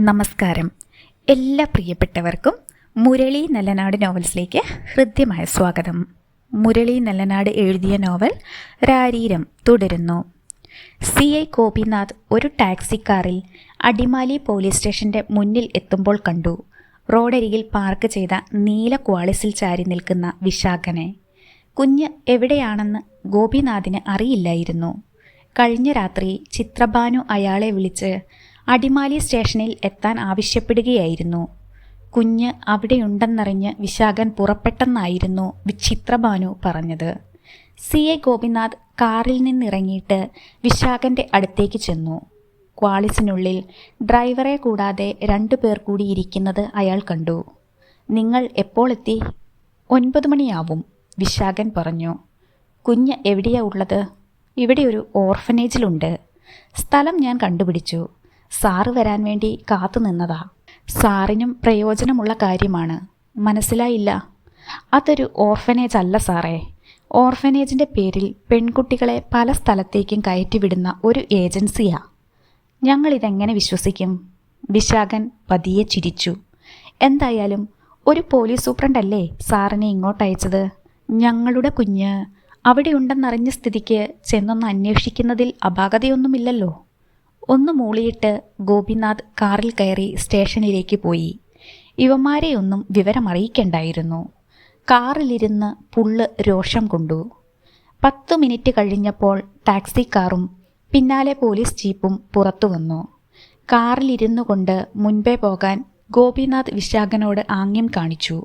നമസ്കാരം. എല്ലാ പ്രിയപ്പെട്ടവർക്കും മുരളി നല്ലനാട് നോവൽസിലേക്ക് ഹൃദ്യമായ സ്വാഗതം. മുരളി നല്ലനാട് എഴുതിയ നോവൽ രാരീരം തുടരുന്നു. സി. ഐ. ഗോപിനാഥ് ഒരു ടാക്സി കാറിൽ അടിമാലി പോലീസ് സ്റ്റേഷന്റെ മുന്നിൽ എത്തുമ്പോൾ കണ്ടു. റോഡരികിൽ പാർക്ക് ചെയ്ത നീല ക്വാളിസിൽ ചാരി നിൽക്കുന്ന വിശാഖനെ. കുഞ്ഞ് എവിടെയാണെന്ന് ഗോപിനാഥിന് അറിയില്ലായിരുന്നു. കഴിഞ്ഞ രാത്രി ചിത്രഭാനു അയാളെ വിളിച്ച് അടിമാലി സ്റ്റേഷനിൽ എത്താൻ ആവശ്യപ്പെടുകയായിരുന്നു. കുഞ്ഞ് അവിടെയുണ്ടെന്നറിഞ്ഞ് വിശാഖൻ പുറപ്പെട്ടെന്നായിരുന്നു വിചിത്രഭാനു പറഞ്ഞത്. സി. എ. ഗോപിനാഥ് കാറിൽ നിന്നിറങ്ങിയിട്ട് വിശാഖന്റെ അടുത്തേക്ക് ചെന്നു. ക്വാളിസിനുള്ളിൽ ഡ്രൈവറെ കൂടാതെ രണ്ടു പേർ കൂടി ഇരിക്കുന്നത് അയാൾ കണ്ടു. നിങ്ങൾ എപ്പോൾ എത്തി? ഒൻപത് മണിയാവും വിശാഖൻ പറഞ്ഞു. കുഞ്ഞ് എവിടെയാ ഉള്ളത്? ഇവിടെ ഒരു ഓർഫനേജിലുണ്ട്. സ്ഥലം ഞാൻ കണ്ടുപിടിച്ചു. സാറ് വരാൻ വേണ്ടി കാത്തു നിന്നതാ. സാറിനും പ്രയോജനമുള്ള കാര്യമാണ്. മനസ്സിലായില്ല. അതൊരു ഓർഫനേജ് അല്ല സാറേ. ഓർഫനേജിന്റെ പേരിൽ പെൺകുട്ടികളെ പല സ്ഥലത്തേക്കും കയറ്റിവിടുന്ന ഒരു ഏജൻസിയാ. ഞങ്ങളിതെങ്ങനെ വിശ്വസിക്കും? വിശാഖൻ പതിയെ ചിരിച്ചു. എന്തായാലും ഒരു പോലീസ് സൂപ്രണ്ടല്ലേ സാറിനെ ഇങ്ങോട്ട് അയച്ചത്? ഞങ്ങളുടെ കുഞ്ഞ് അവിടെയുണ്ടെന്നറിഞ്ഞ സ്ഥിതിക്ക് ചെന്നൊന്ന് അന്വേഷിക്കുന്നതിൽ അപാകതയൊന്നുമില്ലല്ലോ. ഒന്ന് മൂളിയിട്ട് ഗോപിനാഥ് കാറിൽ കയറി സ്റ്റേഷനിലേക്ക് പോയി. ഇവന്മാരെയൊന്നും വിവരമറിയിക്കണ്ടായിരുന്നു. കാറിലിരുന്ന് പുള്ള് രോഷം കൊണ്ടു. പത്തു മിനിറ്റ് കഴിഞ്ഞപ്പോൾ ടാക്സി കാറും പിന്നാലെ പോലീസ് ജീപ്പും പുറത്തു വന്നു കാറിലിരുന്നു കൊണ്ട് മുൻപേ പോകാൻ ഗോപിനാഥ് വിശാഖനോട് ആംഗ്യം കാണിച്ചു.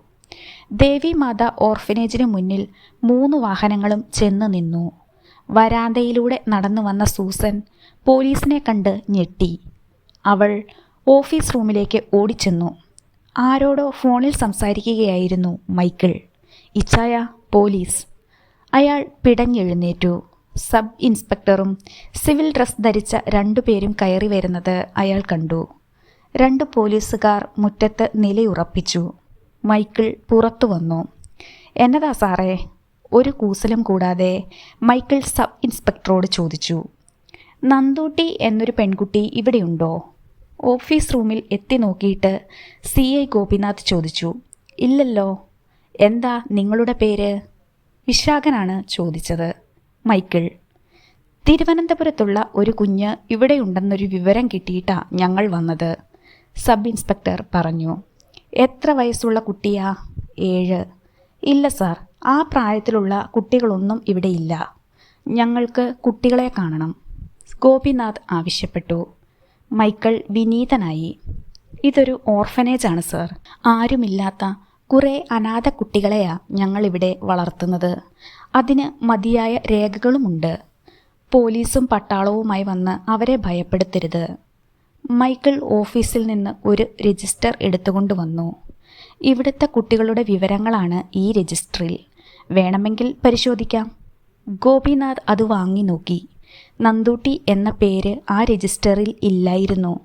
ദേവിമാത ഓർഫനേജിന് മുന്നിൽ മൂന്ന് വാഹനങ്ങളും ചെന്ന് നിന്നു. വരാന്തയിലൂടെ നടന്നു വന്ന സൂസൻ പോലീസിനെ കണ്ട് ഞെട്ടി. അവൾ ഓഫീസ് റൂമിലേക്ക് ഓടിച്ചെന്നു. ആരോടോ ഫോണിൽ സംസാരിക്കുകയായിരുന്നു മൈക്കിൾ. ഇച്ചായ പോലീസ്. അയാൾ പിടഞ്ഞെഴുന്നേറ്റു. സബ് ഇൻസ്പെക്ടറും സിവിൽ ഡ്രസ് ധരിച്ച രണ്ടുപേരും കയറി വരുന്നത് അയാൾ കണ്ടു. രണ്ട് പോലീസുകാർ മുറ്റത്ത് നിലയുറപ്പിച്ചു. മൈക്കിൾ പുറത്തു വന്നു. എന്നതാ സാറേ? ഒരു കൂസലും കൂടാതെ മൈക്കിൾ സബ് ഇൻസ്പെക്ടറോട് ചോദിച്ചു. നന്ദൂട്ടി എന്നൊരു പെൺകുട്ടി ഇവിടെയുണ്ടോ? ഓഫീസ് റൂമിൽ എത്തി നോക്കിയിട്ട് സി ഐ ഗോപിനാഥ് ചോദിച്ചു. ഇല്ലല്ലോ. എന്താ നിങ്ങളുടെ പേര്? വിശാഖനാണ് ചോദിച്ചത്. മൈക്കിൾ. തിരുവനന്തപുരത്തുള്ള ഒരു കുഞ്ഞ് ഇവിടെയുണ്ടെന്നൊരു വിവരം കിട്ടിയിട്ടാ ഞങ്ങൾ വന്നത് സബ് ഇൻസ്പെക്ടർ പറഞ്ഞു. എത്ര വയസ്സുള്ള കുട്ടിയാ? ഏഴ്. ഇല്ല സാർ ആ പ്രായത്തിലുള്ള കുട്ടികളൊന്നും ഇവിടെയില്ല. ഞങ്ങൾക്ക് കുട്ടികളെ കാണണം. ഗോപിനാഥ് ആവശ്യപ്പെട്ടു. മൈക്കിൾ വിനീതനായി. ഇതൊരു ഓർഫനേജ് ആണ് സർ. ആരുമില്ലാത്ത കുറേ അനാഥ കുട്ടികളെയാ ഞങ്ങളിവിടെ വളർത്തുന്നത്. അതിന് മതിയായ രേഖകളുമുണ്ട്. പോലീസും പട്ടാളവുമായി വന്ന് അവരെ ഭയപ്പെടുത്തരുത്. മൈക്കിൾ ഓഫീസിൽ നിന്ന് ഒരു രജിസ്റ്റർ എടുത്തുകൊണ്ട് വന്നു. ഇവിടുത്തെ കുട്ടികളുടെ വിവരങ്ങളാണ് ഈ രജിസ്റ്ററിൽ. വേണമെങ്കിൽ പരിശോധിക്കാം. ഗോപിനാഥ് അത് വാങ്ങി നോക്കി. നന്ദൂട്ടി എന്ന പേര് ആ രജിസ്റ്ററിൽ ഇല്ലായിരുന്നു.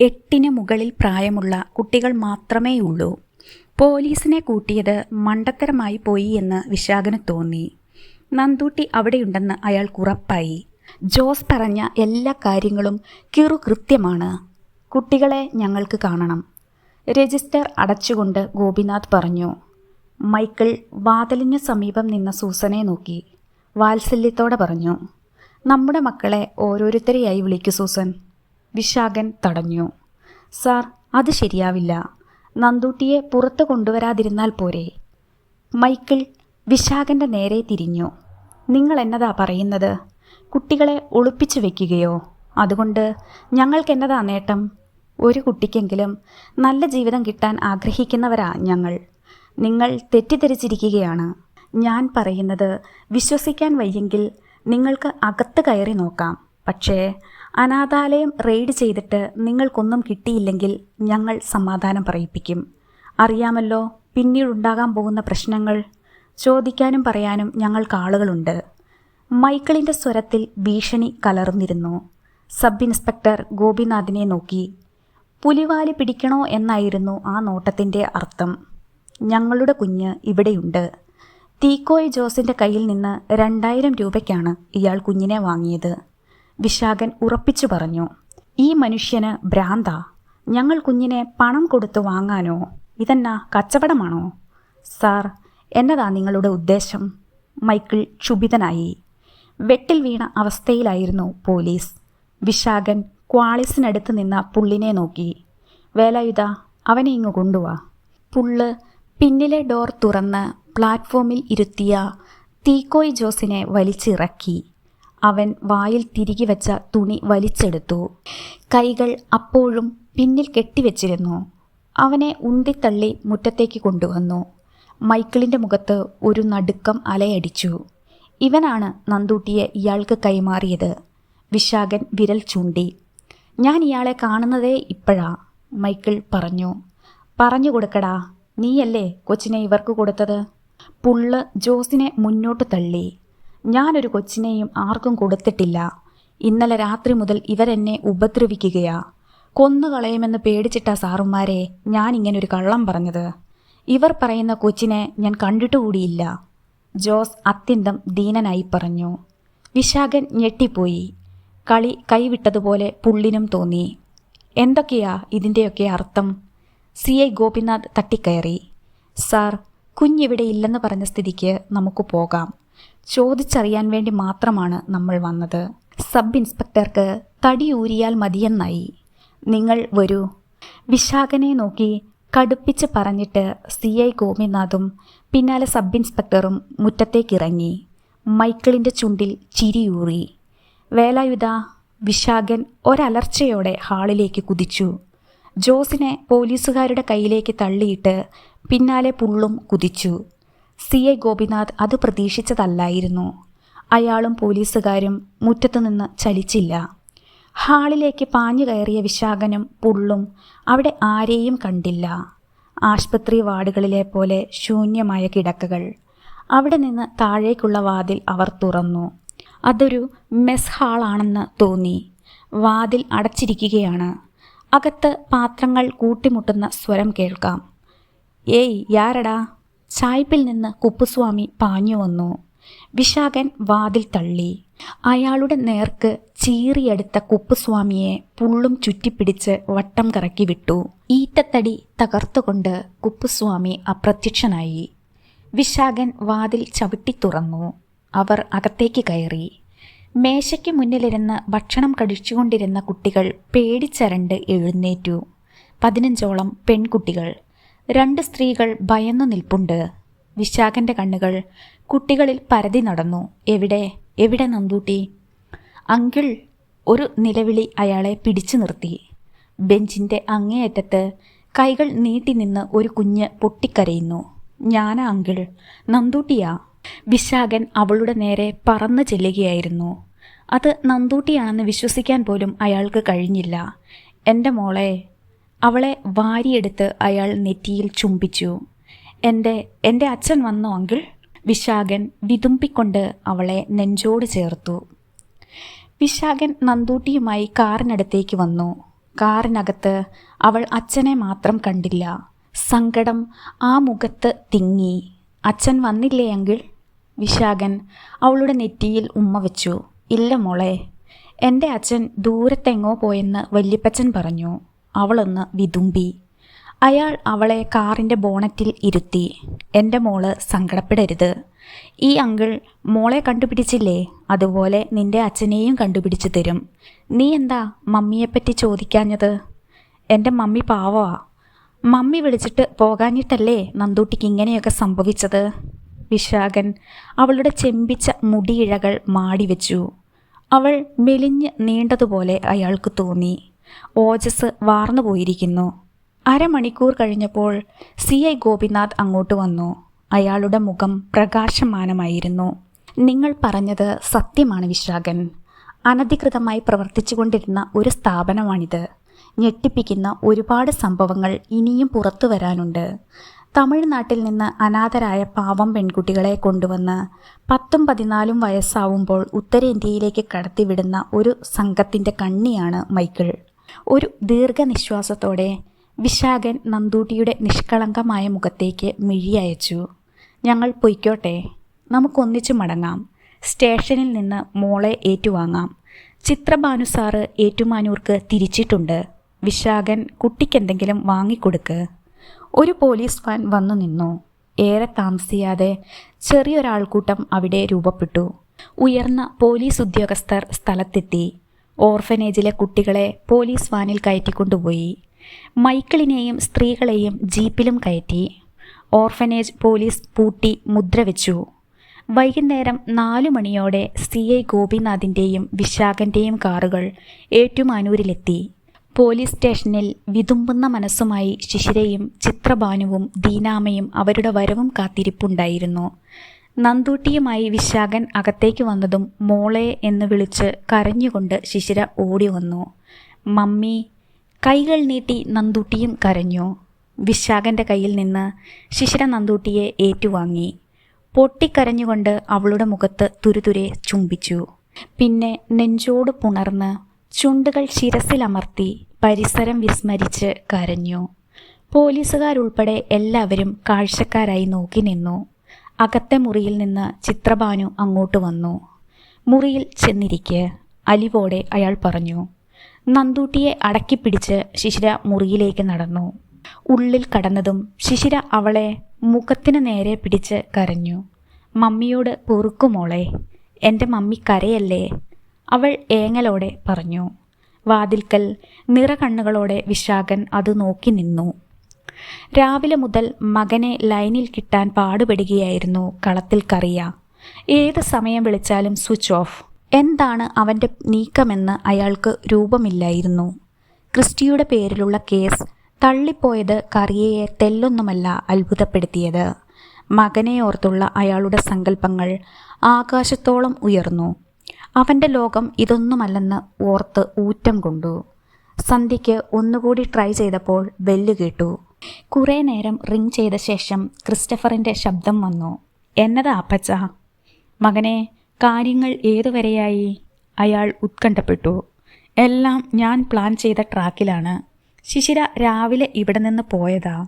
എട്ടിന് മുകളിൽ പ്രായമുള്ള കുട്ടികൾ മാത്രമേയുള്ളൂ. പോലീസിനെ കൂട്ടിയത് മണ്ടത്തരമായി പോയി എന്ന് വിശാഖന് തോന്നി. നന്ദൂട്ടി അവിടെയുണ്ടെന്ന് അയാൾ ഉറപ്പായി. ജോസ് പറഞ്ഞ എല്ലാ കാര്യങ്ങളും കിറു കൃത്യമാണ്. കുട്ടികളെ ഞങ്ങൾക്ക് കാണണം. രജിസ്റ്റർ അടച്ചുകൊണ്ട് ഗോപിനാഥ് പറഞ്ഞു. മൈക്കിൾ വാതിലിന് സമീപം നിന്ന സൂസനെ നോക്കി. വാത്സല്യത്തോടെ പറഞ്ഞു. നമ്മുടെ മക്കളെ ഓരോരുത്തരെയായി വിളിക്കൂ സൂസൻ. വിശാഖൻ തടഞ്ഞു. സാർ അത് ശരിയാവില്ല. നന്ദൂട്ടിയെ പുറത്തു കൊണ്ടുവരാതിരുന്നാൽ പോരെ. മൈക്കിൾ വിശാഖന്റെ നേരെ തിരിഞ്ഞു. നിങ്ങൾ എന്നതാ പറയുന്നത്? കുട്ടികളെ ഒളിപ്പിച്ചു വെക്കുകയോ? അതുകൊണ്ട് ഞങ്ങൾക്കെന്നതാ നേട്ടം? ഒരു കുട്ടിക്കെങ്കിലും നല്ല ജീവിതം കിട്ടാൻ ആഗ്രഹിക്കുന്നവരാ ഞങ്ങൾ. നിങ്ങൾ തെറ്റിദ്ധരിച്ചിരിക്കുകയാണ്. ഞാൻ പറയുന്നത് വിശ്വസിക്കാൻ വയ്യെങ്കിൽ നിങ്ങൾക്ക് അകത്ത് കയറി നോക്കാം. പക്ഷേ അനാഥാലയം റെയ്ഡ് ചെയ്തിട്ട് നിങ്ങൾക്കൊന്നും കിട്ടിയില്ലെങ്കിൽ ഞങ്ങൾ സമാധാനം പറയിപ്പിക്കും. അറിയാമല്ലോ പിന്നീടുണ്ടാകാൻ പോകുന്ന പ്രശ്നങ്ങൾ. ചോദിക്കാനും പറയാനും ഞങ്ങൾക്ക് ആളുകളുണ്ട്. മൈക്കിളിന്റെ സ്വരത്തിൽ ഭീഷണി കലർന്നിരുന്നു. സബ് ഇൻസ്പെക്ടർ ഗോപിനാഥിനെ നോക്കി. പുലിവാലി പിടിക്കണോ എന്നായിരുന്നു ആ നോട്ടത്തിന്റെ അർത്ഥം. ഞങ്ങളുടെ കുഞ്ഞ് ഇവിടെയുണ്ട്. തീക്കോയ് ജോസിന്റെ കയ്യിൽ നിന്ന് രണ്ടായിരം രൂപയ്ക്കാണ് ഇയാൾ കുഞ്ഞിനെ വാങ്ങിയത്. വിശാഖൻ ഉറപ്പിച്ചു പറഞ്ഞു ഈ മനുഷ്യന് ഭ്രാന്ത. ഞങ്ങൾ കുഞ്ഞിനെ പണം കൊടുത്തു വാങ്ങാനോ? ഇതെന്നാ കച്ചവടമാണോ? സാർ എന്നതാ നിങ്ങളുടെ ഉദ്ദേശം? മൈക്കിൾ ക്ഷുഭിതനായി. വെട്ടിൽ വീണ അവസ്ഥയിലായിരുന്നു പോലീസ്. വിശാഖൻ ക്വാളിസിനടുത്ത് നിന്ന പുള്ളിനെ നോക്കി. വേലായുധ അവനെ ഇങ്ങ് കൊണ്ടുവാ. പുള്ള് പിന്നിലെ ഡോർ തുറന്ന് പ്ലാറ്റ്ഫോമിൽ ഇരുത്തിയ തീക്കോയ് ജോസിനെ വലിച്ചിറക്കി. അവൻ വായിൽ തിരികെ വെച്ച തുണി വലിച്ചെടുത്തു. കൈകൾ അപ്പോഴും പിന്നിൽ കെട്ടിവെച്ചിരുന്നു. അവനെ ഉന്തിത്തള്ളി മുറ്റത്തേക്ക് കൊണ്ടുവന്നു. മൈക്കിളിന്റെ മുഖത്ത് ഒരു നടുക്കം അലയടിച്ചു. ഇവനാണ് നന്ദൂട്ടിയെ ഇയാൾക്ക് കൈമാറിയത്. വിശാഖൻ വിരൽ ചൂണ്ടി. ഞാൻ ഇയാളെ കാണുന്നതേ ഇപ്പോഴാ മൈക്കിൾ പറഞ്ഞു. പറഞ്ഞു കൊടുക്കടാ നീയല്ലേ കൊച്ചിനെ ഇവർക്ക് കൊടുത്തത്? പുള്ള് ജോസിനെ മുന്നോട്ട് തള്ളി. ഞാനൊരു കൊച്ചിനെയും ആർക്കും കൊടുത്തിട്ടില്ല. ഇന്നലെ രാത്രി മുതൽ ഇവരെന്നെ ഉപദ്രവിക്കുകയാ. കൊന്നുകളയുമെന്ന് പേടിച്ചിട്ടാ സാറുമാരെ ഇങ്ങനെ ഒരു കള്ളം പറഞ്ഞത്. ഇവർ പറയുന്ന കൊച്ചിനെ ഞാൻ കണ്ടിട്ടുകൂടിയില്ല. ജോസ് അത്യന്തം ദീനനായി പറഞ്ഞു. വിശാഖൻ ഞെട്ടിപ്പോയി. കളി കൈവിട്ടതുപോലെ പുള്ളിനും തോന്നി. എന്തൊക്കെയാ ഇതിന്റെയൊക്കെ അർത്ഥം? സി ഐ ഗോപിനാഥ് തട്ടിക്കയറി. സാർ കുഞ്ഞിവിടെ ഇല്ലെന്ന് പറഞ്ഞ സ്ഥിതിക്ക് നമുക്ക് പോകാം. ചോദിച്ചറിയാൻ വേണ്ടി മാത്രമാണ് നമ്മൾ വന്നത്. സബ് ഇൻസ്പെക്ടർക്ക് തടി ഊരിയാൽ മതിയെന്നായി. നിങ്ങൾ വരൂ. വിശാഖനെ നോക്കി കടുപ്പിച്ച് പറഞ്ഞിട്ട് സി ഐ ഗോപിനാഥും പിന്നാലെ സബ് ഇൻസ്പെക്ടറും മുറ്റത്തേക്കിറങ്ങി. മൈക്കിളിന്റെ ചുണ്ടിൽ ചിരിയൂറി വേലായുധ വിശാഖൻ ഒരലർച്ചയോടെ ഹാളിലേക്ക് കുതിച്ചു. ജോസിനെ പോലീസുകാരുടെ കയ്യിലേക്ക് തള്ളിയിട്ട് പിന്നാലെ പുള്ളും കുതിച്ചു. സി. ഐ. ഗോപിനാഥ് അത് പ്രതീക്ഷിച്ചതല്ലായിരുന്നു. അയാളും പോലീസുകാരും മുറ്റത്തുനിന്ന് ചലിച്ചില്ല. ഹാളിലേക്ക് പാഞ്ഞു കയറിയ വിശാഖനും പുള്ളും അവിടെ ആരെയും കണ്ടില്ല. ആശുപത്രി വാർഡുകളിലെ പോലെ ശൂന്യമായ കിടക്കകൾ. അവിടെ നിന്ന് താഴേക്കുള്ള വാതിൽ അവർ തുറന്നു. അതൊരു മെസ് ഹാളാണെന്ന് തോന്നി. വാതിൽ അടച്ചിരിക്കുകയാണ്. അകത്ത് പാത്രങ്ങൾ കൂട്ടിമുട്ടുന്ന സ്വരം കേൾക്കാം. ഏയ് യാരടാ? ചായ്പിൽ നിന്ന് കുപ്പുസ്വാമി പാഞ്ഞു വന്നു. വിശാഖൻ വാതിൽ തള്ളി. അയാളുടെ നേർക്ക് ചീറിയെടുത്ത കുപ്പുസ്വാമിയെ പുള്ളും ചുറ്റിപ്പിടിച്ച് വട്ടം കറക്കി വിട്ടു. ഈറ്റത്തടി തകർത്തുകൊണ്ട് കുപ്പുസ്വാമി അപ്രത്യക്ഷനായി. വിശാഖൻ വാതിൽ ചവിട്ടി തുറന്നു. അവർ അകത്തേക്ക് കയറി. മേശയ്ക്ക് മുന്നിലിരുന്ന് ഭക്ഷണം കഴിച്ചുകൊണ്ടിരുന്ന കുട്ടികൾ പേടിച്ചരണ്ട് എഴുന്നേറ്റു. പതിനഞ്ചോളം പെൺകുട്ടികൾ രണ്ട് സ്ത്രീകൾ ഭയന്നു നിൽപ്പുണ്ട്. വിശാഖന്റെ കണ്ണുകൾ കുട്ടികളിൽ പരതി നടന്നു. എവിടെ? എവിടെ നന്ദൂട്ടി? അങ്കിൾ ഒരു നിലവിളി അയാളെ പിടിച്ചു നിർത്തി. ബെഞ്ചിന്റെ അങ്ങേയറ്റത്ത് കൈകൾ നീട്ടി നിന്ന് ഒരു കുഞ്ഞ് പൊട്ടിക്കരയുന്നു. ഞാനാ അങ്കിൾ. നന്ദൂട്ടിയാ. വിശാഖൻ അവളുടെ നേരെ പറന്നു ചെല്ലുകയായിരുന്നു. അത് നന്ദൂട്ടിയാണെന്ന് വിശ്വസിക്കാൻ പോലും അയാൾക്ക് കഴിഞ്ഞില്ല. എന്റെ മോളെ അവളെ വാരിയെടുത്ത് അയാൾ നെറ്റിയിൽ ചുംബിച്ചു. എന്റെ എന്റെ അച്ഛൻ വന്നോ അങ്കിൾ വിശാഖൻ വിതുമ്പിക്കൊണ്ട് അവളെ നെഞ്ചോട് ചേർത്തു. വിശാഖൻ നന്ദൂട്ടിയുമായി കാറിനടുത്തേക്ക് വന്നു. കാറിനകത്ത് അവൾ അച്ഛനെ മാത്രം കണ്ടില്ല. സങ്കടം ആ മുഖത്ത് തിങ്ങി. അച്ഛൻ വന്നില്ലേ അങ്കിൾ വിശാഖൻ അവളുടെ നെറ്റിയിൽ ഉമ്മ വെച്ചു. ഇല്ല മോളെ എന്റെ അച്ഛൻ ദൂരത്തെങ്ങോ പോയെന്ന് വല്യപ്പച്ചൻ പറഞ്ഞു. അവളൊന്ന് വിതുമ്പി. അയാൾ അവളെ കാറിന്റെ ബോണറ്റിൽ ഇരുത്തി. എന്റെ മോൾ സങ്കടപ്പെടരുത്. ഈ അങ്കിൾ മോളെ കണ്ടുപിടിച്ചില്ലേ? അതുപോലെ നിന്റെ അച്ഛനെയും കണ്ടുപിടിച്ചു തരും. നീ എന്താ മമ്മിയെപ്പറ്റി ചോദിക്കാഞ്ഞത്? എന്റെ മമ്മി പാവമാ. മമ്മി വിളിച്ചിട്ട് പോകാഞ്ഞിട്ടല്ലേ നന്ദൂട്ടിക്ക് ഇങ്ങനെയൊക്കെ സംഭവിച്ചത്? വിശാഖൻ അവളുടെ ചെമ്പിച്ച മുടിയിഴകൾ മാടിവെച്ചു. അവൾ മെലിഞ്ഞ് നീണ്ടതുപോലെ അയാൾക്ക് തോന്നി. ഓജസ് വാർന്നു പോയിരിക്കുന്നു. അരമണിക്കൂർ കഴിഞ്ഞപ്പോൾ സി. ഐ. ഗോപിനാഥ് അങ്ങോട്ട് വന്നു. അയാളുടെ മുഖം പ്രകാശമാനമായിരുന്നു. നിങ്ങൾ പറഞ്ഞത് സത്യമാണ് വിശാഖൻ. അനധികൃതമായി പ്രവർത്തിച്ചുകൊണ്ടിരുന്ന ഒരു സ്ഥാപനമാണിത്. ഞെട്ടിപ്പിക്കുന്ന ഒരുപാട് സംഭവങ്ങൾ ഇനിയും പുറത്തു വരാനുണ്ട്. തമിഴ്നാട്ടിൽ നിന്ന് അനാഥരായ പാവം പെൺകുട്ടികളെ കൊണ്ടുവന്ന് പത്തും പതിനാലും വയസ്സാവുമ്പോൾ ഉത്തരേന്ത്യയിലേക്ക് കടത്തിവിടുന്ന ഒരു സംഘത്തിന്റെ കണ്ണിയാണ് മൈക്കിൾ. ഒരു ദീർഘനിശ്വാസത്തോടെ വിശാഖൻ നന്ദൂട്ടിയുടെ നിഷ്കളങ്കമായ മുഖത്തേക്ക് മിഴിയയച്ചു ഞങ്ങൾ പൊയ്ക്കോട്ടെ. നമുക്കൊന്നിച്ചു മടങ്ങാം. സ്റ്റേഷനിൽ നിന്ന് മോളെ ഏറ്റുവാങ്ങാം. ചിത്രഭാനു സാറ് ഏറ്റുമാനൂർക്ക് തിരിച്ചിട്ടുണ്ട്. വിശാഖൻ കുട്ടിക്കെന്തെങ്കിലും വാങ്ങിക്കൊടുക്ക്. ഒരു പോലീസ് വാൻ വന്നു നിന്നു. ഏറെ താമസിയാതെ ചെറിയൊരാൾക്കൂട്ടം അവിടെ രൂപപ്പെട്ടു. ഉയർന്ന പോലീസ് ഉദ്യോഗസ്ഥർ സ്ഥലത്തെത്തി. ഓർഫനേജിലെ കുട്ടികളെ പോലീസ് വാനിൽ കയറ്റിക്കൊണ്ടുപോയി. മൈക്കിളിനെയും സ്ത്രീകളെയും ജീപ്പിലും കയറ്റി. ഓർഫനേജ് പോലീസ് പൂട്ടി മുദ്ര വെച്ചു. വൈകുന്നേരം നാലു മണിയോടെ സി ഐ ഗോപിനാഥിന്റെയും വിശാഖന്റെയും കാറുകൾ ഏറ്റുമാനൂരിലെത്തി. പോലീസ് സ്റ്റേഷനിൽ വിതുമ്പുന്ന മനസ്സുമായി ശിശിരയും ചിത്രഭാനുവും ദീനാമയും അവരുടെ വരവും കാത്തിരിപ്പുണ്ടായിരുന്നു. നന്ദൂട്ടിയുമായി വിശാഖൻ അകത്തേക്ക് വന്നതും മോളെ എന്ന് വിളിച്ച് കരഞ്ഞുകൊണ്ട് ശിശിര ഓടി വന്നു. മമ്മി കൈകൾ നീട്ടി നന്ദൂട്ടിയും കരഞ്ഞു. വിശാഖന്റെ കയ്യിൽ നിന്ന് ശിശിര നന്ദൂട്ടിയെ ഏറ്റുവാങ്ങി. പൊട്ടിക്കരഞ്ഞുകൊണ്ട് അവളുടെ മുഖത്ത് തുരുതുരെ ചുംബിച്ചു. പിന്നെ നെഞ്ചോട് പുണർന്ന് ചുണ്ടുകൾ ശിരസിലമർത്തി പരിസരം വിസ്മരിച്ച് കരഞ്ഞു. പോലീസുകാരുൾപ്പെടെ എല്ലാവരും കാഴ്ചക്കാരായി നോക്കി നിന്നു. അകത്തെ മുറിയിൽ നിന്ന് ചിത്രഭാനു അങ്ങോട്ട് വന്നു. മുറിയിൽ ചെന്നിരിക്കെ അലിവോടെ അയാൾ പറഞ്ഞു നന്ദൂട്ടിയെ അടക്കിപ്പിടിച്ച് ശിശിര മുറിയിലേക്ക് നടന്നു. ഉള്ളിൽ കടന്നതും ശിശിര അവളെ മുഖത്തിന് നേരെ പിടിച്ച് കരഞ്ഞു. മമ്മിയോട് പൊറുക്കുമോളെ എന്റെ മമ്മി കരയല്ലേ അവൾ ഏങ്ങലോടെ പറഞ്ഞു. വാതിൽക്കൽ നിറകണ്ണുകളോടെ വിശാഖൻ അത് നോക്കി നിന്നു. രാവിലെ മുതൽ മകനെ ലൈനിൽ കിട്ടാൻ പാടുപെടുകയായിരുന്നു കളത്തിൽ കറിയ. ഏത് സമയം വിളിച്ചാലും സ്വിച്ച് ഓഫ്. എന്താണ് അവന്റെ നീക്കമെന്ന് അയാൾക്ക് രൂപമില്ലായിരുന്നു. ക്രിസ്റ്റിയുടെ പേരിലുള്ള കേസ് തള്ളിപ്പോയത് കറിയയെ തെല്ലൊന്നുമല്ല അത്ഭുതപ്പെടുത്തിയത്. മകനെ ഓർത്തുള്ള അയാളുടെ സങ്കല്പങ്ങൾ ആകാശത്തോളം ഉയർന്നു. അവന്റെ ലോകം ഇതൊന്നുമല്ലെന്ന് ഓർത്ത് ഊറ്റം കൊണ്ടു. സന്ധ്യയ്ക്ക് ഒന്നുകൂടി ട്രൈ ചെയ്തപ്പോൾ ബെല്ല് കേട്ടു. കുറേ നേരം റിങ് ചെയ്ത ശേഷം ക്രിസ്റ്റഫറിന്റെ ശബ്ദം വന്നു. എന്നതാ അപ്പച്ച? മകനെ കാര്യങ്ങൾ ഏതുവരെയായി? അയാൾ ഉത്കണ്ഠപ്പെട്ടു. എല്ലാം ഞാൻ പ്ലാൻ ചെയ്ത ട്രാക്കിലാണ്. ശിശിര രാവിലെ ഇവിടെ നിന്ന് പോയതാ.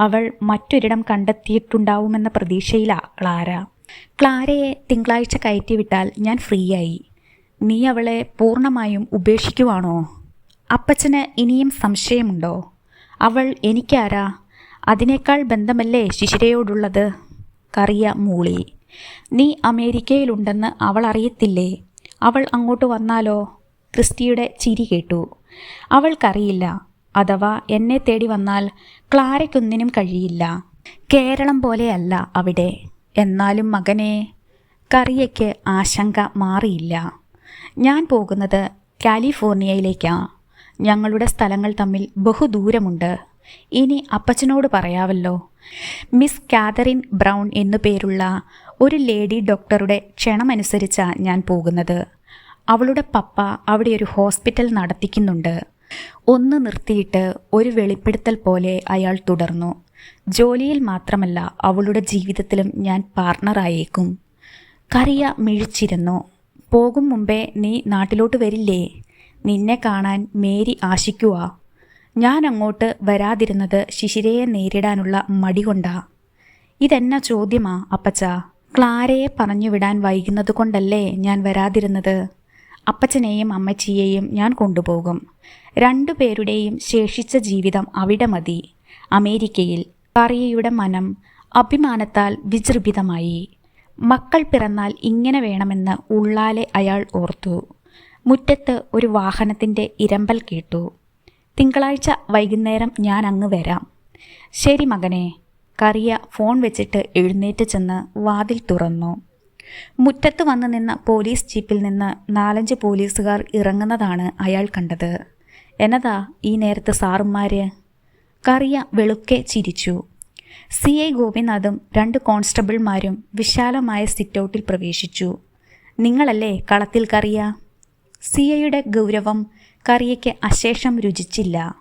അവൾ മറ്റൊരിടം കണ്ടെത്തിയിട്ടുണ്ടാവുമെന്ന പ്രതീക്ഷയിലാ ക്ലാര. ക്ലാരയെ തിങ്കളാഴ്ച കയറ്റിവിട്ടാൽ ഞാൻ ഫ്രീ ആയി നീ അവളെ പൂർണമായും ഉപേക്ഷിക്കുവാണോ? അപ്പച്ചന് ഇനിയും സംശയമുണ്ടോ? അവൾ എനിക്കാരാ. അതിനേക്കാൾ ബന്ധമല്ലേ ശിശിരയോടുള്ളത്? കറിയ മൂളി. നീ അമേരിക്കയിലുണ്ടെന്ന് അവൾ അറിയത്തില്ലേ? അവൾ അങ്ങോട്ട് വന്നാലോ? ക്രിസ്റ്റിയുടെ ചിരി കേട്ടു. അവൾക്കറിയില്ല അഥവാ എന്നെ തേടി വന്നാൽ ക്ലാരയ്ക്കൊന്നിനും കഴിയില്ല. കേരളം പോലെയല്ല അവിടെ. എന്നാലും മകനെ കറിയയ്ക്ക് ആശങ്ക മാറിയില്ല. ഞാൻ പോകുന്നത് കാലിഫോർണിയയിലേക്കാ. ഞങ്ങളുടെ സ്ഥലങ്ങൾ തമ്മിൽ ബഹുദൂരമുണ്ട്. ഇനി അപ്പച്ചനോട് പറയാവല്ലോ. മിസ് കാതറിൻ ബ്രൗൺ എന്നു പേരുള്ള ഒരു ലേഡി ഡോക്ടറുടെ ക്ഷണമനുസരിച്ചാണ് ഞാൻ പോകുന്നത്. അവളുടെ പപ്പ അവിടെ ഒരു ഹോസ്പിറ്റൽ നടത്തിക്കുന്നുണ്ട്. ഒന്ന് നിർത്തിയിട്ട് ഒരു വെളിപ്പെടുത്തൽ പോലെ അയാൾ തുടർന്നു. ജോലിയിൽ മാത്രമല്ല അവളുടെ ജീവിതത്തിലും ഞാൻ പാർട്ണറായേക്കും കറിയ മിഴിച്ചിരുന്നു. പോകും മുമ്പേ നീ നാട്ടിലോട്ട് വരില്ലേ? നിന്നെ കാണാൻ മേരി ആശിക്കുക ഞാൻ അങ്ങോട്ട് വരാതിരുന്നത് ശിശിരയെ നേരിടാനുള്ള മടി കൊണ്ടാ. ഇതെന്ന ചോദ്യമാ അപ്പച്ച. ക്ലാരയെ പറഞ്ഞുവിടാൻ വൈകുന്നത് കൊണ്ടല്ലേ ഞാൻ വരാതിരുന്നത്? അപ്പച്ചനെയും അമ്മച്ചിയെയും ഞാൻ കൊണ്ടുപോകും. രണ്ടുപേരുടെയും ശേഷിച്ച ജീവിതം അവിടെ മതി. അമേരിക്കയിൽ കറിയയുടെ മനം അഭിമാനത്താൽ വിജൃംഭിതമായി. മക്കൾ പിറന്നാൽ ഇങ്ങനെ വേണമെന്ന് ഉള്ളാലെ അയാൾ ഓർത്തു. മുറ്റത്ത് ഒരു വാഹനത്തിന്റെ ഇരമ്പൽ കേട്ടു. തിങ്കളാഴ്ച വൈകുന്നേരം ഞാൻ അങ്ങ് വരാം. ശരി മകനെ. കറിയ ഫോൺ വെച്ചിട്ട് എഴുന്നേറ്റ് ചെന്ന് വാതിൽ തുറന്നു. മുറ്റത്ത് വന്നു നിന്ന പോലീസ് ജീപ്പിൽ നിന്ന് നാലഞ്ച് പോലീസുകാർ ഇറങ്ങുന്നതാണ് അയാൾ കണ്ടത്. എന്നതാ ഈ നേരത്തെ സാറുമാര് കറിയ വെളുക്കെ ചിരിച്ചു. സി. ഐ. ഗോപിനാഥും രണ്ട് കോൺസ്റ്റബിൾമാരും വിശാലമായ സിറ്റൗട്ടിൽ പ്രവേശിച്ചു. നിങ്ങളല്ലേ കളത്തിൽ കറിയ? സി ഐയുടെ ഗൗരവം കറിയയ്ക്ക് അശേഷം രുചിച്ചില്ല.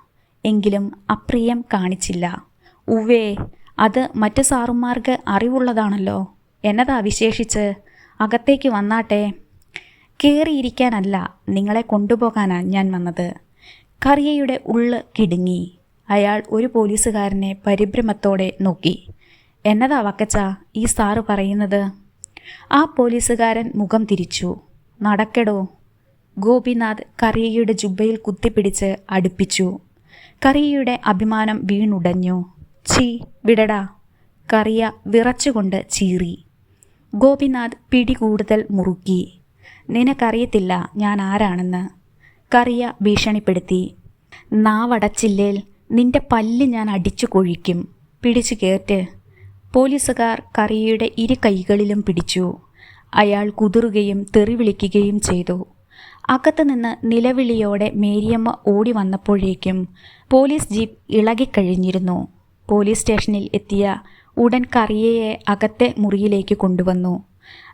എങ്കിലും അപ്രിയം കാണിച്ചില്ല. ഉവേ അത് മറ്റു സാറുമാർക്ക് അറിവുള്ളതാണല്ലോ. എന്നതാ വിശേഷിച്ച്? അകത്തേക്ക് വന്നാട്ടെ. കയറിയിരിക്കാനല്ല നിങ്ങളെ കൊണ്ടുപോകാനാ ഞാൻ വന്നത്. കറിയയുടെ ഉള്ള് കിടുങ്ങി. അയാൾ ഒരു പോലീസുകാരനെ പരിഭ്രമത്തോടെ നോക്കി. എന്നതാ വക്കച്ച ഈ സാറ് പറയുന്നത്? ആ പോലീസുകാരൻ മുഖം തിരിച്ചു. നടക്കെടോ. ഗോപിനാഥ് കറിയയുടെ ജുബയിൽ കുത്തിപ്പിടിച്ച് അടുപ്പിച്ചു. കറിയയുടെ അഭിമാനം വീണുടഞ്ഞു. ചീ വിടടാ. കറിയ വിറച്ചുകൊണ്ട് ചീറി. ഗോപിനാഥ് പിടി കൂടുതൽ മുറുക്കി. നിനക്കറിയത്തില്ല ഞാൻ ആരാണെന്ന്. കറിയ ഭീഷണിപ്പെടുത്തി. നാവടച്ചില്ലേൽ നിന്റെ പല്ല് ഞാൻ അടിച്ചു കൊഴിക്കും. പിടിച്ചു കേറ്റ്. പോലീസുകാർ കറിയയുടെ ഇരു കൈകളിലും പിടിച്ചു. അയാൾ കുതിറുകയും തെറിവിളിക്കുകയും ചെയ്തു. അകത്തു നിന്ന് നിലവിളിയോടെ മേരിയമ്മ ഓടി വന്നപ്പോഴേക്കും പോലീസ് ജീപ്പ് ഇളകിക്കഴിഞ്ഞിരുന്നു പോലീസ് സ്റ്റേഷനിൽ എത്തിയ ഉടൻ കറിയയെ അകത്തെ മുറിയിലേക്ക് കൊണ്ടുവന്നു.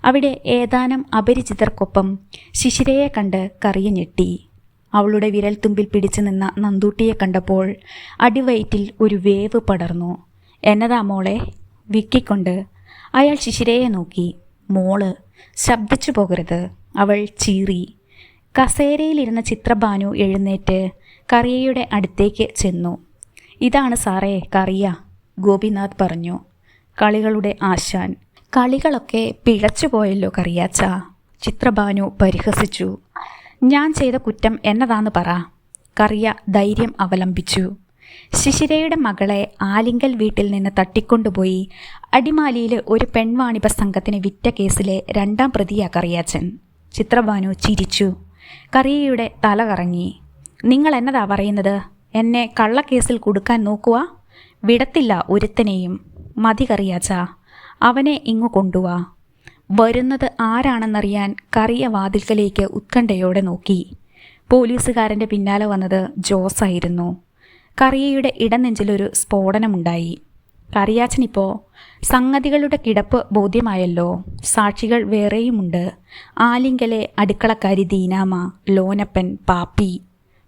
അവിടെ ഏതാനും അപരിചിതർക്കൊപ്പം ശിശിരയെ കണ്ട് കറിയ ഞെട്ടി. അവളുടെ വിരൽത്തുമ്പിൽ പിടിച്ചു നിന്ന നന്ദൂട്ടിയെ കണ്ടപ്പോൾ അടിവയറ്റിൽ ഒരു വേവ് പടർന്നു. എന്നതാ മോളെ? വിക്കിക്കൊണ്ട് അയാൾ ശിശിരയെ നോക്കി. മോൾ ശബ്ദിച്ചു പോകരുത് അവൾ ചീറി. കസേരയിലിരുന്ന ചിത്രഭാനു എഴുന്നേറ്റ് കറിയയുടെ അടുത്തേക്ക് ചെന്നു. ഇതാണ് സാറേ കറിയ ഗോപിനാഥ് പറഞ്ഞു. കളികളുടെ ആശാൻ. കളികളൊക്കെ പിഴച്ചുപോയല്ലോ കറിയാച്ച ചിത്രഭാനു പരിഹസിച്ചു. ഞാൻ ചെയ്ത കുറ്റം എന്നതാന്ന് പറ കറിയ ധൈര്യം അവലംബിച്ചു. ശിശിരയുടെ മകളെ ആലിങ്കൽ വീട്ടിൽ നിന്ന് തട്ടിക്കൊണ്ടുപോയി അടിമാലിയിലെ ഒരു പെൺവാണിഭ സംഘത്തിന് വിറ്റ കേസിലെ രണ്ടാം പ്രതിയാ കറിയാച്ചൻ ചിത്രഭാനു ചിരിച്ചു. കറിയയുടെ തല കറങ്ങി. നിങ്ങൾ എന്നതാ പറയുന്നത്? എന്നെ കള്ളക്കേസിൽ കൊടുക്കാൻ നോക്കുക വിടത്തില്ല ഒരുത്തനെയും. മതി കറിയാച്ച. അവനെ ഇങ്ങു കൊണ്ടുവാ. വരുന്നത് ആരാണെന്നറിയാൻ കറിയ വാതിൽക്കലേക്ക് ഉത്കണ്ഠയോടെ നോക്കി. പോലീസുകാരന്റെ പിന്നാലെ വന്നത് ജോസായിരുന്നു കറിയയുടെ ഇടനെഞ്ചിലൊരു സ്ഫോടനമുണ്ടായി. കറിയാച്ചനിപ്പോൾ സംഗതികളുടെ കിടപ്പ് ബോധ്യമായല്ലോ. സാക്ഷികൾ വേറെയുമുണ്ട്. ആലിങ്കലെ അടുക്കളക്കാരി ദീനാമ ലോനപ്പൻ പാപ്പി.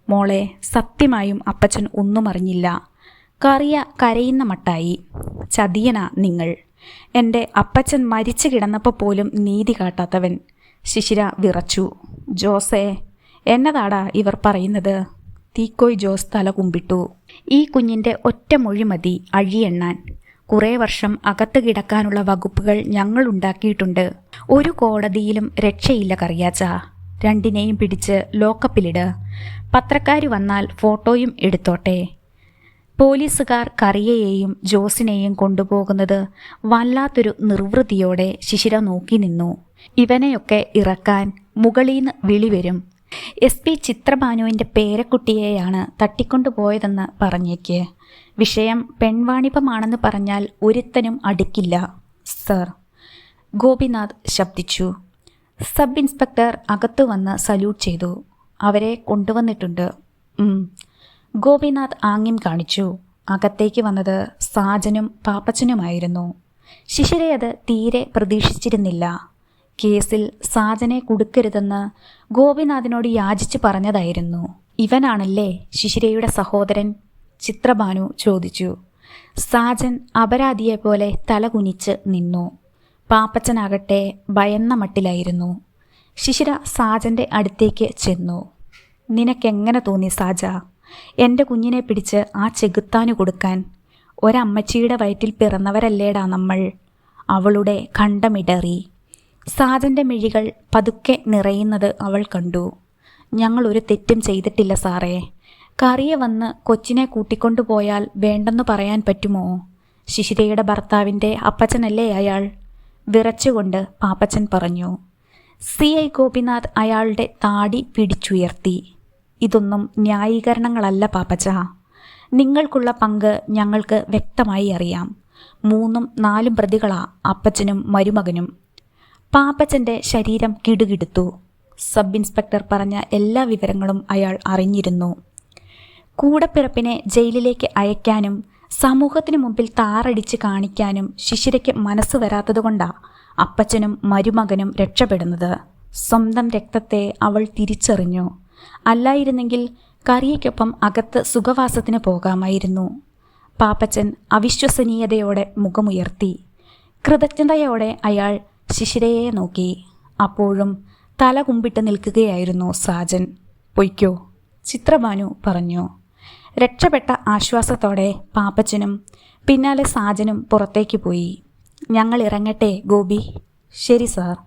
മോളെ സത്യമായും അപ്പച്ചൻ ഒന്നും അറിഞ്ഞില്ല. കറിയ കരയുന്ന മട്ടായി. ചതിയന നിങ്ങൾ. എന്റെ അപ്പച്ചൻ മരിച്ചു കിടന്നപ്പോൾ പോലും നീതി കാട്ടാത്തവൻ. ശിശിര വിറച്ചു. ജോസേ എന്നതാടാ ഇവർ പറയുന്നത്? തീക്കോയ് ജോസ് തല കുമ്പിട്ടു. ഈ കുഞ്ഞിന്റെ ഒറ്റ മൊഴി മതി അഴിയെണ്ണാൻ. കുറേ വർഷം അകത്ത് കിടക്കാനുള്ള വകുപ്പുകൾ ഞങ്ങൾ ഉണ്ടാക്കിയിട്ടുണ്ട്. ഒരു കോടതിയിലും രക്ഷയില്ല കറിയാച്ച. രണ്ടിനെയും പിടിച്ച് ലോക്കപ്പിലിട്. പത്രക്കാർ വന്നാൽ ഫോട്ടോയും എടുത്തോട്ടെ. പോലീസുകാർ കറിയയെയും ജോസിനെയും കൊണ്ടുപോകുന്നത് വല്ലാത്തൊരു നിർവൃതിയോടെ ശിശിര നോക്കി നിന്നു. ഇവനെയൊക്കെ ഇറക്കാൻ മുകളിൽ വിളി വരും. എസ് പി ചിത്രഭാനുവിന്റെ പേരക്കുട്ടിയെയാണ് തട്ടിക്കൊണ്ടുപോയതെന്ന് പറഞ്ഞേക്ക്. വിഷയം പെൺവാണിപമാണെന്ന് പറഞ്ഞാൽ ഒരുത്തനും അടുക്കില്ല സർ. ഗോപിനാഥ് ശബ്ദിച്ചു. സബ് ഇൻസ്പെക്ടർ അകത്തു വന്ന് സല്യൂട്ട് ചെയ്തു. അവരെ കൊണ്ടുവന്നിട്ടുണ്ട്. ഗോപിനാഥ് ആംഗ്യം കാണിച്ചു. അകത്തേക്ക് വന്നത് സാജനും പാപ്പച്ചനുമായിരുന്നു. ശിശിരയത് തീരെ പ്രതീക്ഷിച്ചിരുന്നില്ല. കേസിൽ സാജനെ കൊടുക്കരുതെന്ന് ഗോപിനാഥിനോട് യാചിച്ചു പറഞ്ഞതായിരുന്നു. ഇവനാണല്ലേ ശിശിരയുടെ സഹോദരൻ? ചിത്രഭാനു ചോദിച്ചു. സാജൻ അപരാധിയെ പോലെ തലകുനിച്ച് നിന്നു. പാപ്പച്ചനാകട്ടെ ഭയന്ന മട്ടിലായിരുന്നു. ശിശിര സാജന്റെ അടുത്തേക്ക് ചെന്നു. നിനക്കെങ്ങനെ തോന്നി സാജ? എന്റെ കുഞ്ഞിനെ പിടിച്ച് ആ ചെകുത്താനു കൊടുക്കാൻ. ഒരമ്മച്ചിയുടെ വയറ്റിൽ പിറന്നവരല്ലേടാ നമ്മൾ. അവളുടെ കണ്ടമിടറി സാജന്റെ മിഴികൾ പതുക്കെ നിറയുന്നത് അവൾ കണ്ടു. ഞങ്ങൾ ഒരു തെറ്റും ചെയ്തിട്ടില്ല സാറേ. കറിയെ വന്ന് കൊച്ചിനെ കൂട്ടിക്കൊണ്ടുപോയാൽ വേണ്ടെന്ന് പറയാൻ പറ്റുമോ? ശിശിരയുടെ ഭർത്താവിന്റെ അപ്പച്ചനല്ലേ അയാൾ? വിറച്ചുകൊണ്ട് പാപ്പച്ചൻ പറഞ്ഞു. സി. ഐ. ഗോപിനാഥ് അയാളുടെ താടി പിടിച്ചുയർത്തി. ഇതൊന്നും ന്യായീകരണങ്ങളല്ല പാപ്പച്ച. നിങ്ങൾക്കുള്ള പങ്ക് ഞങ്ങൾക്ക് വ്യക്തമായി അറിയാം. മൂന്നും നാലും പ്രതികളാ അപ്പച്ചനും മരുമകനും. പാപ്പച്ചന്റെ ശരീരം കിടുകിടുത്തു. സബ് ഇൻസ്പെക്ടർ പറഞ്ഞ എല്ലാ വിവരങ്ങളും അയാൾ അറിഞ്ഞിരുന്നു. കൂടപ്പിറപ്പിനെ ജയിലിലേക്ക് അയക്കാനും സമൂഹത്തിനു മുമ്പിൽ താറടിച്ച് കാണിക്കാനും ശിശിരയ്ക്ക് മനസ്സ് വരാത്തതുകൊണ്ടാണ് അപ്പച്ചനും മരുമകനും രക്ഷപ്പെടുന്നത്. സ്വന്തം രക്തത്തെ അവൾ തിരിച്ചറിഞ്ഞു. അല്ലായിരുന്നെങ്കിൽ കറിയയ്ക്കൊപ്പം അകത്ത് സുഖവാസത്തിന് പോകാമായിരുന്നു. പാപ്പച്ചൻ അവിശ്വസനീയതയോടെ മുഖമുയർത്തി. കൃതജ്ഞതയോടെ അയാൾ ശിശിരയെ നോക്കി. അപ്പോഴും തല കുമ്പിട്ട് നിൽക്കുകയായിരുന്നു സാജൻ. പൊയ്ക്കോ ചിത്രഭാനു പറഞ്ഞു. രക്ഷപ്പെട്ട ആശ്വാസത്തോടെ പാപ്പച്ചനും പിന്നാലെ സാജനും പുറത്തേക്ക് പോയി. ഞങ്ങൾ ഇറങ്ങട്ടെ ഗോപി. ശരി സാർ.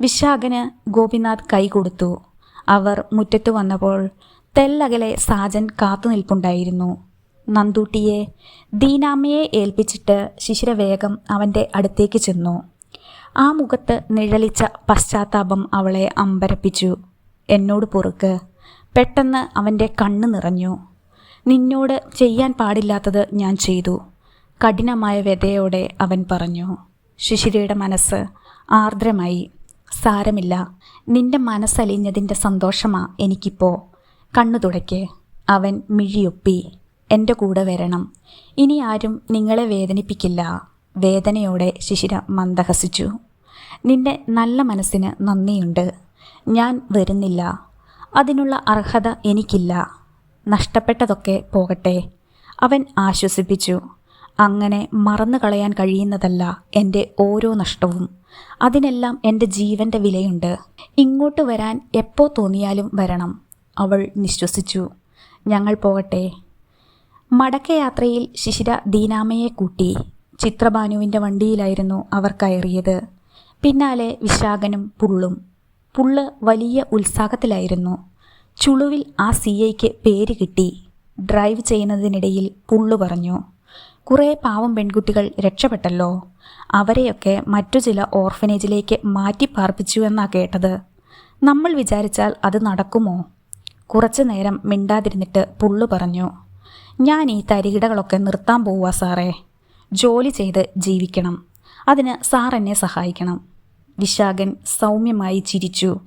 വിശാഖന് ഗോപിനാഥ് കൈ കൊടുത്തു. അവർ മുറ്റത്ത് വന്നപ്പോൾ തെല്ലകലെ സാജൻ കാത്തുനിൽപ്പുണ്ടായിരുന്നു നന്ദൂട്ടിയെ ദീനാമ്മയെ ഏൽപ്പിച്ചിട്ട് ശിശിര വേഗം അവന്റെ അടുത്തേക്ക് ചെന്നു. ആ മുഖത്ത് നിഴലിച്ച പശ്ചാത്താപം അവളെ അമ്പരപ്പിച്ചു. എന്നോട് പൊറുക്ക്. പെട്ടെന്ന് അവന്റെ കണ്ണ് നിറഞ്ഞു. നിന്നോട് ചെയ്യാൻ പാടില്ലാത്തത് ഞാൻ ചെയ്തു. കഠിനമായ വ്യതയോടെ അവൻ പറഞ്ഞു. ശിശിരയുടെ മനസ്സ് ആർദ്രമായി. സാരമില്ല. നിന്റെ മനസ്സലിഞ്ഞതിന്റെ സന്തോഷമാ എനിക്കിപ്പോൾ കണ്ണു തുടയ്ക്ക്. അവൻ മിഴിയൊപ്പി. എന്റെ കൂടെ വരണം. ഇനി ആരും നിങ്ങളെ വേദനിപ്പിക്കില്ല. വേദനയോടെ ശിശിര മന്ദഹസിച്ചു. നിന്റെ നല്ല മനസ്സിന് നന്ദിയുണ്ട്. ഞാൻ വരുന്നില്ല. അതിനുള്ള അർഹത എനിക്കില്ല. നഷ്ടപ്പെട്ടതൊക്കെ പോകട്ടെ. അവൻ ആശ്വസിപ്പിച്ചു. അങ്ങനെ മറന്നു കളയാൻ കഴിയുന്നതല്ല എന്റെ ഓരോ നഷ്ടവും. അതിനെല്ലാം എന്റെ ജീവന്റെ വിലയുണ്ട്. ഇങ്ങോട്ട് വരാൻ എപ്പോൾ തോന്നിയാലും വരണം. അവൾ നിശ്വസിച്ചു. ഞങ്ങൾ പോകട്ടെ. മടക്കയാത്രയിൽ ശിശിര ദീനാമയെ കൂട്ടി. ചിത്രഭാനുവിന്റെ വണ്ടിയിലായിരുന്നു അവർ കയറിയത്. പിന്നാലെ വിശാഖനും പുള്ളും. പുള്ള് വലിയ ഉത്സാഹത്തിലായിരുന്നു. ചുളുവിൽ ആ സി ഐക്ക് പേര് കിട്ടി. ഡ്രൈവ് ചെയ്യുന്നതിനിടയിൽ പുള്ളു പറഞ്ഞു കുറേ പാവം പെൺകുട്ടികൾ രക്ഷപ്പെട്ടല്ലോ. അവരെയൊക്കെ മറ്റു ചില ഓർഫനേജിലേക്ക് മാറ്റി പാർപ്പിച്ചു എന്നാ കേട്ടത്. നമ്മൾ വിചാരിച്ചാൽ അത് നടക്കുമോ? കുറച്ചു നേരം മിണ്ടാതിരുന്നിട്ട് പുള്ളു പറഞ്ഞു ഞാൻ ഈ തരികിടകളൊക്കെ നിർത്താൻ പോവുക സാറേ. ജോലി ചെയ്ത് ജീവിക്കണം. അതിന് സാർ എന്നെ സഹായിക്കണം. വിശാഖൻ സൗമ്യമായി ചിരിച്ചു.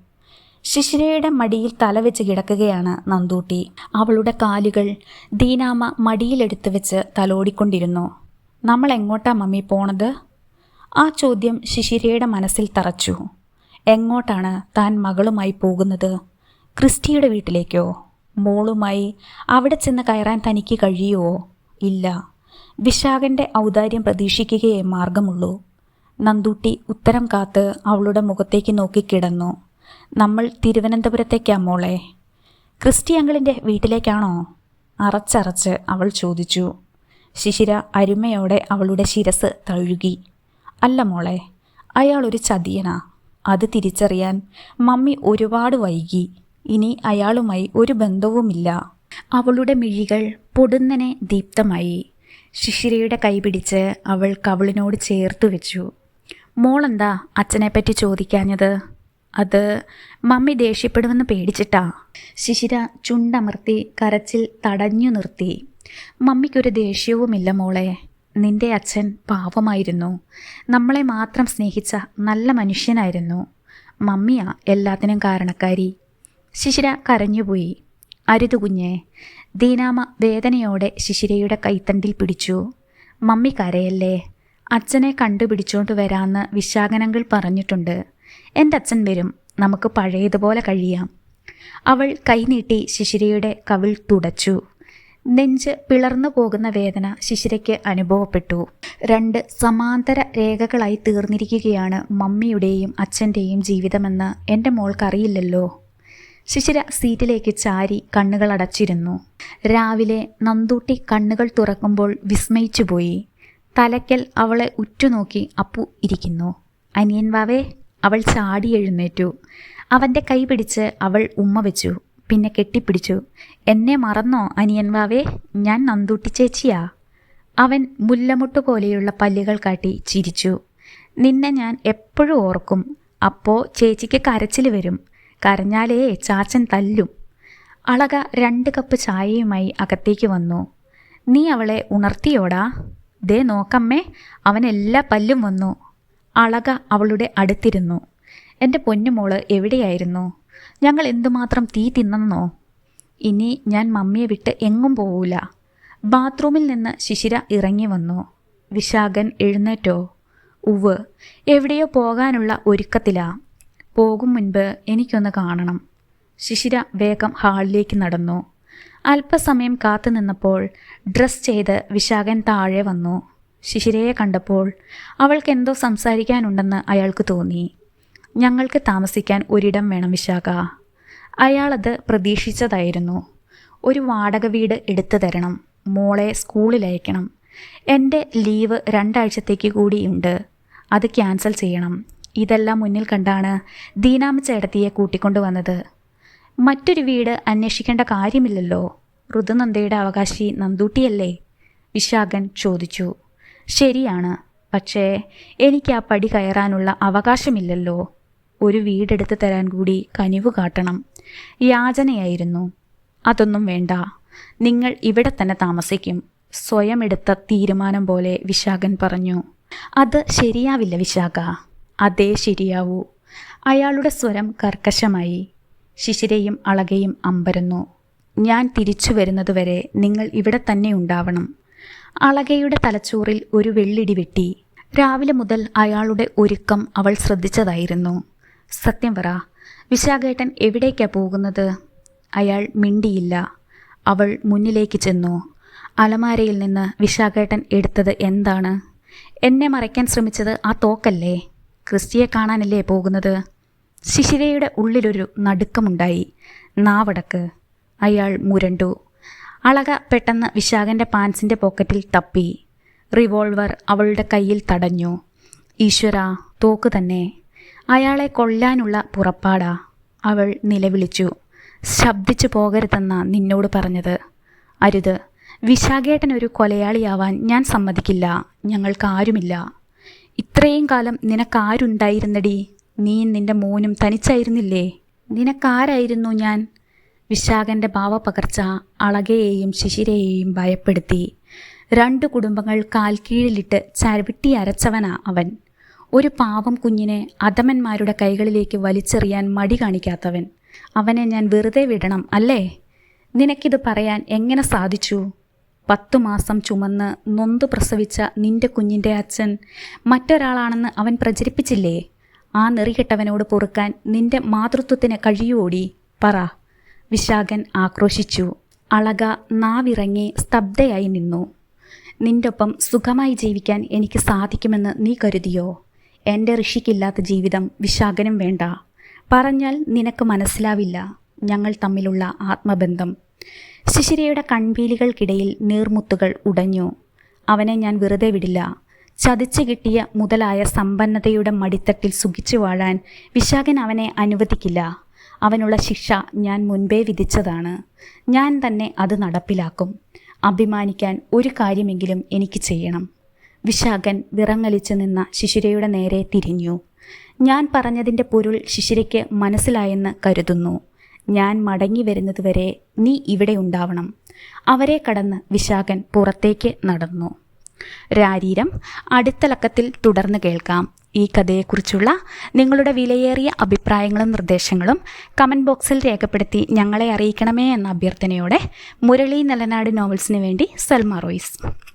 ശിശിരയുടെ മടിയിൽ തലവെച്ച് കിടക്കുകയാണ് നന്ദൂട്ടി. അവളുടെ കാലുകൾ ദീനാമ മടിയിലെടുത്ത് വെച്ച് തലോടിക്കൊണ്ടിരുന്നു. നമ്മൾ എങ്ങോട്ടാ മമ്മി പോണത്? ആ ചോദ്യം ശിശിരയുടെ മനസ്സിൽ തറച്ചു. എങ്ങോട്ടാണ് താൻ മകളുമായി പോകുന്നത്? ക്രിസ്റ്റിയുടെ വീട്ടിലേക്കോ? മോളുമായി അവിടെ ചെന്ന് കയറാൻ തനിക്ക് കഴിയുമോ ഇല്ല. വിശാഖന്റെ ഔദാര്യം പ്രതീക്ഷിക്കുകയേ മാർഗമുള്ളൂ. നന്ദൂട്ടി ഉത്തരം കാത്ത് അവളുടെ മുഖത്തേക്ക് നോക്കിക്കിടന്നു. നമ്മൾ തിരുവനന്തപുരത്തേക്കാ മോളെ. ക്രിസ്റ്റി അങ്കിളിന്റെ വീട്ടിലേക്കാണോ? അറച്ചറച്ച് അവൾ ചോദിച്ചു. ശിശിര അരുമയോടെ അവളുടെ ശിരസ് തഴുകി. അല്ല മോളെ അയാൾ ഒരു ചതിയനാ. അത് തിരിച്ചറിയാൻ മമ്മി ഒരുപാട് വൈകി. ഇനി അയാളുമായി ഒരു ബന്ധവുമില്ല. അവളുടെ മിഴികൾ പൊടുന്നനെ ദീപ്തമായി. ശിശിരയുടെ കൈപിടിച്ച് അവൾ കവളിനോട് ചേർത്ത് വെച്ചു. മോളെന്താ അച്ഛനെപ്പറ്റി ചോദിക്കാഞ്ഞത്? അത് മമ്മി ദേഷ്യപ്പെടുമെന്ന് പേടിച്ചിട്ടാ. ശിശിര ചുണ്ടമർത്തി കരച്ചിൽ തടഞ്ഞു നിർത്തി. മമ്മിക്കൊരു ദേഷ്യവുമില്ല മോളെ. നിന്റെ അച്ഛൻ പാവമായിരുന്നു. നമ്മളെ മാത്രം സ്നേഹിച്ച നല്ല മനുഷ്യനായിരുന്നു. മമ്മിയാ എല്ലാത്തിനും കാരണക്കാരി. ശിശിര കരഞ്ഞുപോയി. അരുത് കുഞ്ഞെ ദീനാമ വേദനയോടെ ശിശിരയുടെ കൈത്തണ്ടിൽ പിടിച്ചു. മമ്മി കരയല്ലേ അച്ഛനെ കണ്ടുപിടിച്ചോണ്ട് വരാമെന്ന് വിശാഖനങ്ങൾ പറഞ്ഞിട്ടുണ്ട്. എന്റെ അച്ഛൻ വരും നമുക്ക് പഴയതുപോലെ കഴിയാം. അവൾ കൈനീട്ടി ശിശിരയുടെ കവിൾ തുടച്ചു. നെഞ്ച് പിളർന്നു പോകുന്ന വേദന ശിശിരയ്ക്ക് അനുഭവപ്പെട്ടു. രണ്ട് സമാന്തര രേഖകളായി തീർന്നിരിക്കുകയാണ് മമ്മിയുടെയും അച്ഛന്റെയും ജീവിതമെന്ന് എന്റെ മോൾക്കറിയില്ലല്ലോ. ശിശിര സീറ്റിലേക്ക് ചാരി കണ്ണുകൾ അടച്ചിരുന്നു. രാവിലെ നന്ദൂട്ടി കണ്ണുകൾ തുറക്കുമ്പോൾ വിസ്മയിച്ചുപോയി തലയ്ക്കൽ അവളെ ഉറ്റുനോക്കി അപ്പു ഇരിക്കുന്നു. അനിയൻ വാവേ അവൾ ചാടി എഴുന്നേറ്റു. അവന്റെ കൈ പിടിച്ച് അവൾ ഉമ്മ വെച്ചു. പിന്നെ കെട്ടിപ്പിടിച്ചു. എന്നെ മറന്നോ അനിയൻ വാവേ? ഞാൻ നന്ദൂട്ടി ചേച്ചിയാ. അവൻ മുല്ലമുട്ട് പോലെയുള്ള പല്ലുകൾ കാട്ടി ചിരിച്ചു. നിന്നെ ഞാൻ എപ്പോഴും ഓർക്കും. അപ്പോൾ ചേച്ചിക്ക് കരച്ചിൽ വരും. കരഞ്ഞാലേ ചാച്ചൻ തല്ലും. അളക രണ്ട് കപ്പ് ചായയുമായി അകത്തേക്ക് വന്നു. നീ അവളെ ഉണർത്തിയോടാ? ദേ നോക്കമ്മേ അവൻ എല്ലാ പല്ലും വന്നു. അളക അവളുടെ അടുത്തിരുന്നു. എന്റെ പൊന്നുമോൾ എവിടെയായിരുന്നു? ഞങ്ങൾ എന്തുമാത്രം തീ തിന്നെന്നോ? ഇനി ഞാൻ മമ്മിയെ വിട്ട് എങ്ങും പോവൂല. ബാത്റൂമിൽ നിന്ന് ശിശിര ഇറങ്ങി വന്നു. വിശാഖൻ എഴുന്നേറ്റോ? ഉവ് എവിടെയോ പോകാനുള്ള ഒരുക്കത്തിലാ. പോകും മുൻപ് എനിക്കൊന്ന് കാണണം. ശിശിര വേഗം ഹാളിലേക്ക് നടന്നു. അല്പസമയം കാത്തു നിന്നപ്പോൾ ഡ്രസ് ചെയ്ത് വിശാഖൻ താഴെ വന്നു. ശിശിരയെ കണ്ടപ്പോൾ അവൾക്ക് എന്തോ സംസാരിക്കാനുണ്ടെന്ന് അയാൾക്ക് തോന്നി. ഞങ്ങൾക്ക് താമസിക്കാൻ ഒരിടം വേണം വിശാഖ. അയാളത് പ്രതീക്ഷിച്ചതായിരുന്നു. ഒരു വാടക വീട് എടുത്തു തരണം. മോളെ സ്കൂളിൽ അയക്കണം. എന്റെ ലീവ് രണ്ടാഴ്ചത്തേക്ക് കൂടിയുണ്ട് അത് ക്യാൻസൽ ചെയ്യണം. ഇതെല്ലാം മുന്നിൽ കണ്ടാണ് ദീനാമ ചേട്ടത്തിയെ കൂട്ടിക്കൊണ്ടുവന്നത് മറ്റൊരു വീട് അന്വേഷിക്കേണ്ട കാര്യമില്ലല്ലോ. ഋതുനന്ദയുടെ അവകാശി നന്ദൂട്ടിയല്ലേ? വിശാഖൻ ചോദിച്ചു. ശരിയാണ്. പക്ഷേ എനിക്ക് ആ പടി കയറാനുള്ള അവകാശമില്ലല്ലോ. ഒരു വീടെടുത്ത് തരാൻ കൂടി കനിവ് കാട്ടണം. യാചനയായിരുന്നു. അതൊന്നും വേണ്ട. നിങ്ങൾ ഇവിടെ തന്നെ താമസിക്കും. സ്വയം എടുത്ത തീരുമാനം പോലെ വിശാഖൻ പറഞ്ഞു. അത് ശരിയാവില്ല വിശാഖ. അതേ ശരിയാവൂ. അയാളുടെ സ്വരം കർക്കശമായി. ശിശിരയും അളകയും അമ്പരന്നു. ഞാൻ തിരിച്ചു വരുന്നതുവരെ നിങ്ങൾ ഇവിടെ തന്നെ ഉണ്ടാവണം. അളകയുടെ തലച്ചോറിൽ ഒരു വെള്ളിടി വെട്ടി. രാവിലെ മുതൽ അയാളുടെ ഒരുക്കം അവൾ ശ്രദ്ധിച്ചതായിരുന്നു. സത്യം പറ വിശാഖേട്ടൻ എവിടേക്കാ പോകുന്നത്? അയാൾ മിണ്ടിയില്ല. അവൾ മുന്നിലേക്ക് ചെന്നു. അലമാരയിൽ നിന്ന് വിശാഖേട്ടൻ എടുത്തത് എന്താണ്? എന്നെ മറയ്ക്കാൻ ശ്രമിച്ചത് ആ തോക്കല്ലേ? ക്രിസ്റ്റിയെ കാണാനല്ലേ പോകുന്നത്? ശിശിരയുടെ ഉള്ളിലൊരു നടുക്കമുണ്ടായി. നാവടക്ക്. അയാൾ മുരണ്ടു. അളക പെട്ടെന്ന് വിശാഖന്റെ പാൻസിന്റെ പോക്കറ്റിൽ തപ്പി. റിവോൾവർ അവളുടെ കയ്യിൽ തടഞ്ഞു. ഈശ്വര തോക്ക് തന്നെ. അയാളെ കൊല്ലാനുള്ള പുറപ്പാടാ. അവൾ നിലവിളിച്ചു. ശബ്ദിച്ചു പോകരുതെന്ന നിന്നോട് പറഞ്ഞത്. അരുത്. വിശാഖേട്ടനൊരു കൊലയാളിയാവാൻ ഞാൻ സമ്മതിക്കില്ല. ഞങ്ങൾക്കാരുമില്ല. ഇത്രയും കാലം നിനക്കാരുണ്ടായിരുന്നടി? നീയും നിന്റെ മോനും തനിച്ചായിരുന്നില്ലേ? നിനക്കാരായിരുന്നു ഞാൻ? വിശാഖന്റെ ഭാവപകർച്ച അളകയെയും ശിശിരയെയും ഭയപ്പെടുത്തി. രണ്ട് കുടുംബങ്ങൾ കാൽക്കീഴിലിട്ട് ചരവിട്ടി അരച്ചവനാ അവൻ. ഒരു പാവം കുഞ്ഞിനെ അധമന്മാരുടെ കൈകളിലേക്ക് വലിച്ചെറിയാൻ മടി കാണിക്കാത്തവൻ. അവനെ ഞാൻ വെറുതെ വിടണം അല്ലേ? നിനക്കിത് പറയാൻ എങ്ങനെ സാധിച്ചു? പത്തു മാസം ചുമന്ന് നൊന്ത് പ്രസവിച്ച നിന്റെ കുഞ്ഞിന്റെ അച്ഛൻ മറ്റൊരാളാണെന്ന് അവൻ പ്രചരിപ്പിച്ചില്ലേ? ആ നെറികെട്ടവനോട് പൊറുക്കാൻ നിന്റെ മാതൃത്വത്തിന് കഴിയുകൂടി പറ. വിശാഖൻ ആക്രോശിച്ചു. അളക നാവിറങ്ങി സ്തബ്ധയായി നിന്നു. നിന്റൊപ്പം സുഖമായി ജീവിക്കാൻ എനിക്ക് സാധിക്കുമെന്ന് നീ കരുതിയോ? എന്റെ ഋഷിക്കില്ലാത്ത ജീവിതം വിശാഖനും വേണ്ട. പറഞ്ഞാൽ നിനക്ക് മനസ്സിലാവില്ല. ഞങ്ങൾ തമ്മിലുള്ള ആത്മബന്ധം. ശിശിരയുടെ കൺപീലികൾക്കിടയിൽ നീർമുത്തുകൾ ഉടഞ്ഞു. അവനെ ഞാൻ വെറുതെ വിടില്ല. ചതിച്ചു കിട്ടിയ മുതലായ സമ്പന്നതയുടെ മടിത്തട്ടിൽ സുഖിച്ചു വാഴാൻ വിശാഖൻ അവനെ അനുവദിക്കില്ല. അവനുള്ള ശിക്ഷ ഞാൻ മുൻപേ വിധിച്ചതാണ്. ഞാൻ തന്നെ അത് നടപ്പിലാക്കും. അഭിമാനിക്കാൻ ഒരു കാര്യമെങ്കിലും എനിക്ക് ചെയ്യണം. വിശാഖൻ വിറങ്ങലിച്ചു നിന്ന ശിശിരയുടെ നേരെ തിരിഞ്ഞു. ഞാൻ പറഞ്ഞതിന്റെ പൊരുൾ ശിശിരയ്ക്ക് മനസ്സിലായെന്ന് കരുതുന്നു. ഞാൻ മടങ്ങി വരുന്നതുവരെ നീ ഇവിടെ ഉണ്ടാവണം. അവരെ കടന്ന് വിശാഖൻ പുറത്തേക്ക് നടന്നു. രാരീരം അടുത്ത ലക്കത്തിൽ തുടർന്ന് കേൾക്കാം. ഈ കഥയെക്കുറിച്ചുള്ള നിങ്ങളുടെ വിലയേറിയ അഭിപ്രായങ്ങളും നിർദ്ദേശങ്ങളും കമന്റ് ബോക്സിൽ രേഖപ്പെടുത്തി ഞങ്ങളെ അറിയിക്കണമേ എന്ന അഭ്യർത്ഥനയോടെ മുരളി നലനാട് നോവൽസിന് വേണ്ടി സൽമാ റോയ്സ്.